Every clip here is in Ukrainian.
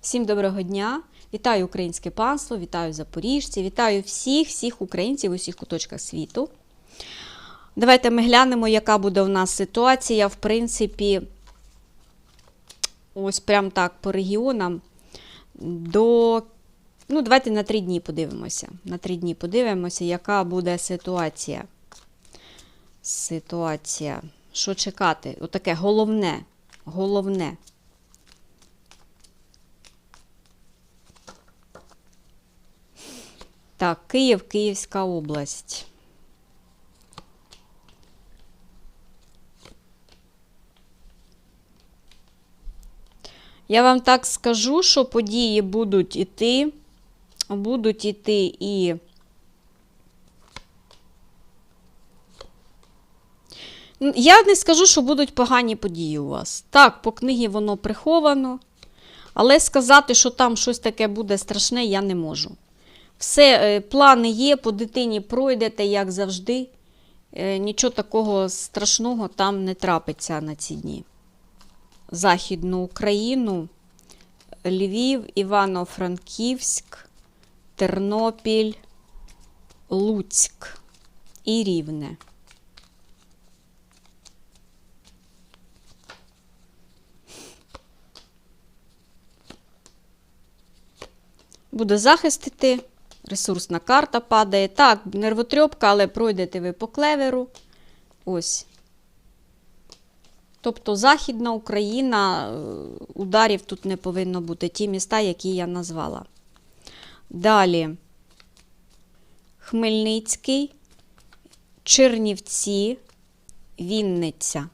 Всім доброго дня! Вітаю українське панство, вітаю запоріжці, вітаю всіх всіх українців у всіх куточках світу. Давайте ми глянемо, яка буде у нас ситуація. В принципі, ось прям так по регіонам. До, ну, давайте на три дні подивимося. На три дні подивимося, яка буде ситуація. Ситуація. Що чекати? Отаке головне. Головне. Так, Київ, Київська область. Я вам так скажу, що події будуть іти, будуть іти і. Я не скажу, що будуть погані події у вас. Так, по книгі воно приховано, але сказати, що там щось таке буде страшне, я не можу. Все, е, плани є, по дитині пройдете, як завжди. Е, Нічого такого страшного там не трапиться на ці дні. Західну Україну, Львів, Івано-Франківськ, Тернопіль, Луцьк і Рівне. Буде захист іти, ресурсна карта падає. Так, нервотрьопка, але пройдете ви по клеверу. Ось. Тобто Західна Україна, е, ударів тут не повинно бути. Ті міста, які я назвала. Далі. Хмельницький, Чернівці, Вінниця.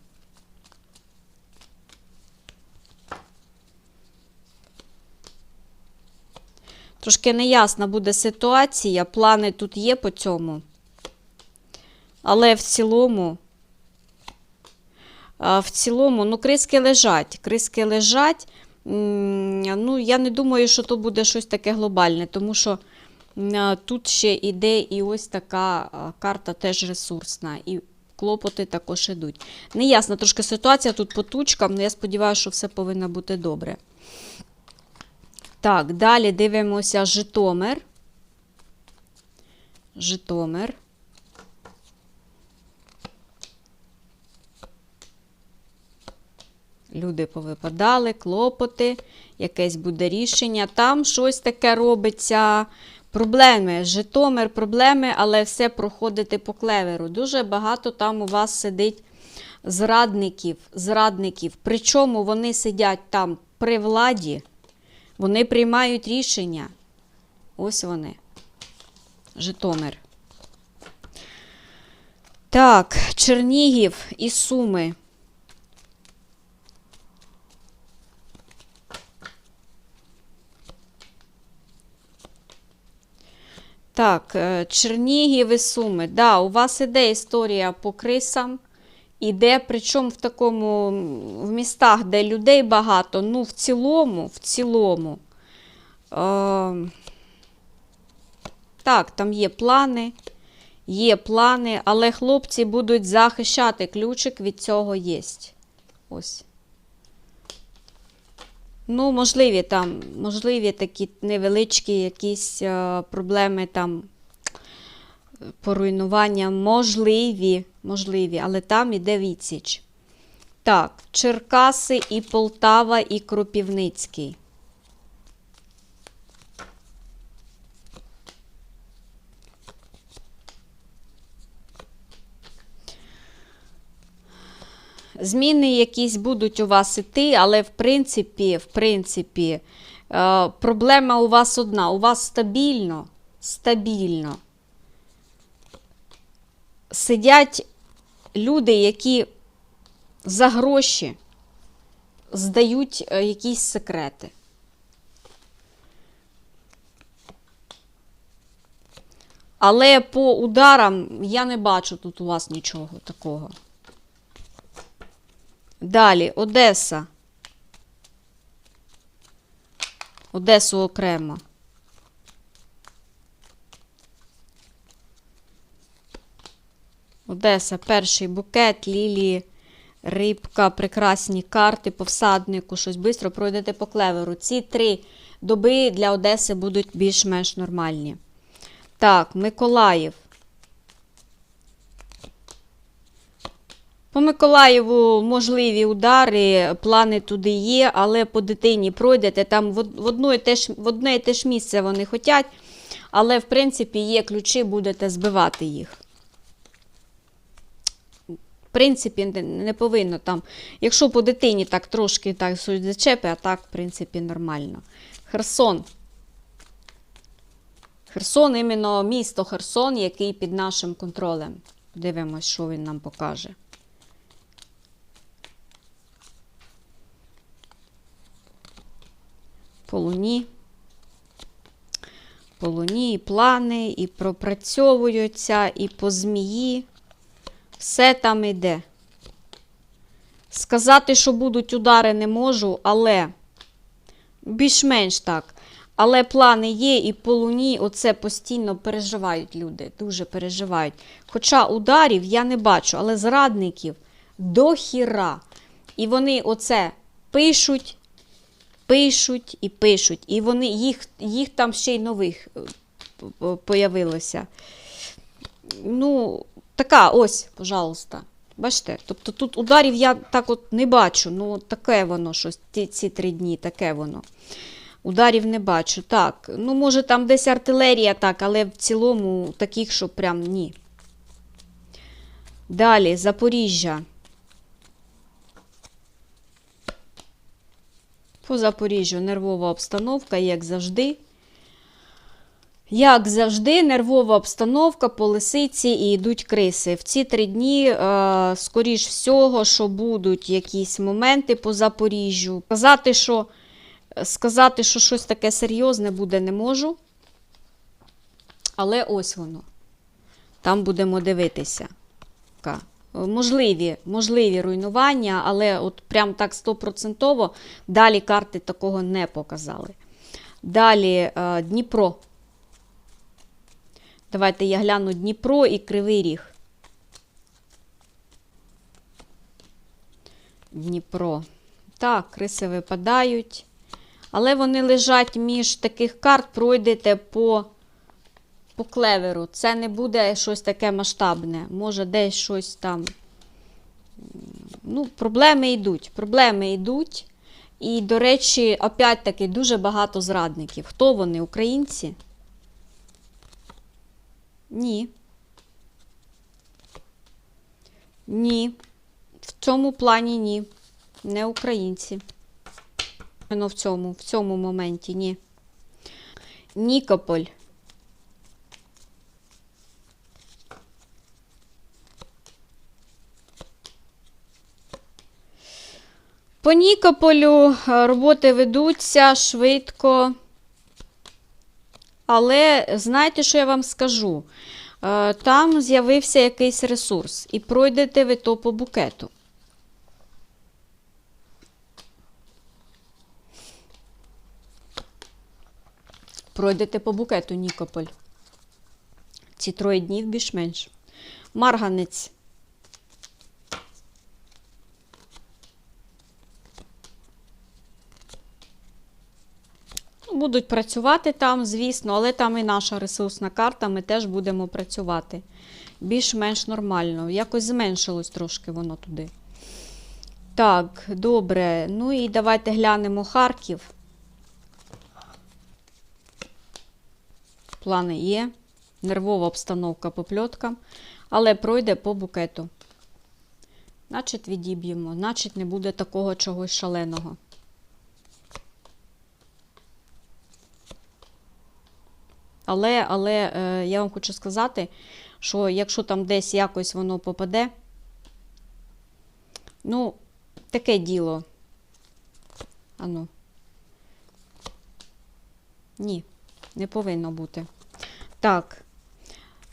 Трошки неясна буде ситуація, плани тут є по цьому. Але в цілому, в цілому, ну, криски лежать. Криски лежать. Ну, я не думаю, що то буде щось таке глобальне, тому що тут ще іде і ось така карта теж ресурсна. І клопоти також ідуть. Неясна трошки ситуація тут по тучкам, але я сподіваюся, що все повинно бути добре. Так, далі дивимося Житомир. Житомир. Люди повипадали, клопоти, якесь буде рішення. Там щось таке робиться. Проблеми. Житомир, проблеми, але все проходити по клеверу. Дуже багато там у вас сидить зрадників. зрадників. Причому вони сидять там при владі. Вони приймають рішення. Ось вони. Житомир. Так, Чернігів і Суми. Так, е, Чернігів і Суми. Да, у вас іде історія по крисам. Іде, причому в такому в містах, де людей багато, ну, в цілому, в цілому. Е, так, там є плани, є плани, але хлопці будуть захищати. Ключик від цього є. Ось. Ну, можливі там, можливі такі невеличкі якісь е, проблеми там по руйнуванням. Можливі, можливі, але там іде відсіч. Так, Черкаси і Полтава і Кропівницький. Зміни якісь будуть у вас іти, але в принципі, в принципі, е, проблема у вас одна. У вас стабільно, стабільно сидять люди, які за гроші здають е, якісь секрети. Але по ударам я не бачу тут у вас нічого такого. Далі, Одеса. Одесу окремо. Одеса, перший букет, лілії, рибка, прекрасні карти по всаднику, щось швидко пройдете по клеверу. Ці три доби для Одеси будуть більш-менш нормальні. Так, Миколаїв. По Миколаєву можливі удари, плани туди є, але по дитині пройдете. Там в од- одно і те ж, в одне і те ж місце вони хочуть, але в принципі є ключі, будете збивати їх. Принципі, не, повинно там. Якщо по дитині так трошки так зачепи, а так, в принципі, нормально. Херсон. Херсон, іменно місто Херсон, який під нашим контролем. Дивимось, що він нам покаже. По луні. По луні і плани, і пропрацьовуються, і по змії. Все там іде. Сказати, що будуть удари, не можу, але більш-менш так. Але плани є, і по луні оце постійно переживають люди, дуже переживають. Хоча ударів я не бачу, але зрадників до хіра. І вони оце пишуть, пишуть і пишуть. І вони, їх, їх там ще й нових е, появилося. Ну, така ось, пожалуйста. Бачите? Тобто тут ударів я так от не бачу. Ну, таке воно щось, ці, ці три дні, таке воно. Ударів не бачу. Так, ну може там десь артилерія, так, але в цілому таких, що прям ні. Далі, Запоріжжя. По Запоріжжю нервова обстановка, як завжди. Як завжди, нервова обстановка по лисиці і йдуть криси. В ці три дні, е, скоріш всього, що будуть якісь моменти по Запоріжжю. Сказати, що, сказати, що щось таке серйозне буде, не можу. Але ось воно. Там будемо дивитися. Можливі, можливі руйнування, але от прям так стопроцентово далі карти такого не показали. Далі е, Дніпро. Давайте я гляну Дніпро і Кривий Ріг. Дніпро. Так, криси випадають. Але вони лежать між таких карт, пройдете по, по клеверу. Це не буде щось таке масштабне. Може, десь щось там. Ну, проблеми йдуть. Проблеми йдуть. І, до речі, опять-таки дуже багато зрадників. Хто вони? Українці? Ні. Ні. В цьому плані ні. Не українці. Ну, в цьому, в цьому моменті ні. Нікополь. По Нікополю е, роботи ведуться швидко. Але знаєте, що я вам скажу? Е, Там з'явився якийсь ресурс, і пройдете ви то по букету. Пройдете по букету Нікополь. Ці троє днів більш-менш. Марганець. Будуть працювати там, звісно, але там і наша ресурсна карта, ми теж будемо працювати. Більш-менш нормально. Якось зменшилось трошки воно туди. Так, добре. Ну і давайте глянемо Харків. Плани є. Нервова обстановка по пльоткам, але пройде по букету. Значить, відіб'ємо, значить, не буде такого чогось шаленого. Але, але е, я вам хочу сказати, що якщо там десь якось воно попаде, ну, таке діло. Ану. Ні, не повинно бути. Так.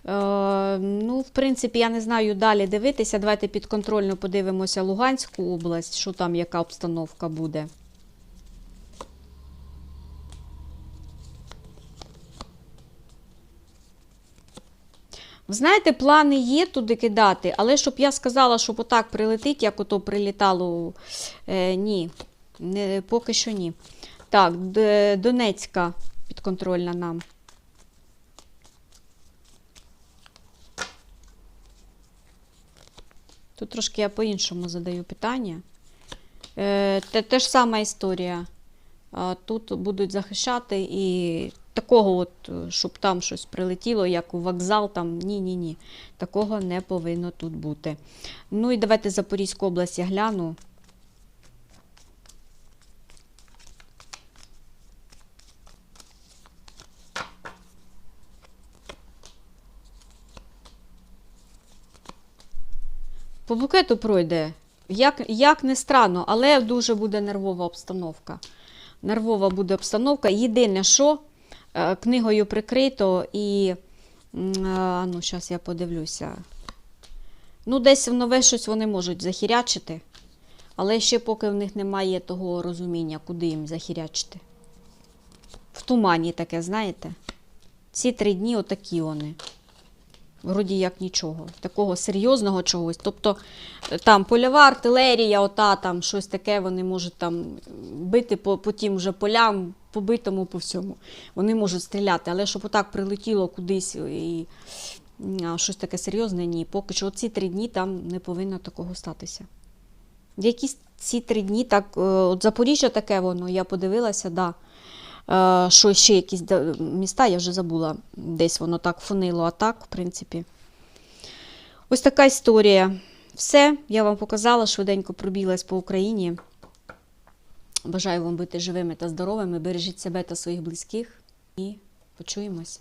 Е, ну, в принципі, я не знаю далі дивитися. Давайте підконтрольно подивимося Луганську область, що там, яка обстановка буде. Знаєте, плани є туди кидати, але щоб я сказала, щоб отак прилетить, як ото прилітало, е, ні, не, поки що ні. Так, Донецька підконтрольна нам. Тут трошки я по-іншому задаю питання. Е, те, те ж сама історія. Тут будуть захищати і такого, от, е, щоб там щось прилетіло, як у вокзал, там ні-ні-ні. Такого не повинно тут бути. Ну і давайте Запорізьку область я гляну. По букету пройде. Як, як не странно, але дуже буде нервова обстановка. Нервова буде обстановка. Єдине, що книгою прикрито і. а, Ну, зараз я подивлюся. Ну, десь в нове щось вони можуть захірячити, але ще поки в них немає того розуміння, куди їм захірячити. В тумані таке, знаєте? Ці три дні отакі вони. Вроді як нічого. Такого серйозного чогось. Тобто е, там польова артилерія, ота там щось таке, вони можуть там бити по, по тим вже полям, побитому по всьому. Вони можуть стріляти, але щоб отак прилетіло кудись і а, щось таке серйозне, ні. Поки що ці три дні там не повинно такого статися. Якісь ці три дні, так, е, от Запоріжжя таке воно, я подивилася, да. Е, що ще якісь міста, я вже забула, десь воно так фонило, а так, в принципі. Ось така історія. Все, я вам показала, швиденько пробілась по Україні. Бажаю вам бути живими та здоровими. Бережіть себе та своїх близьких і почуємось.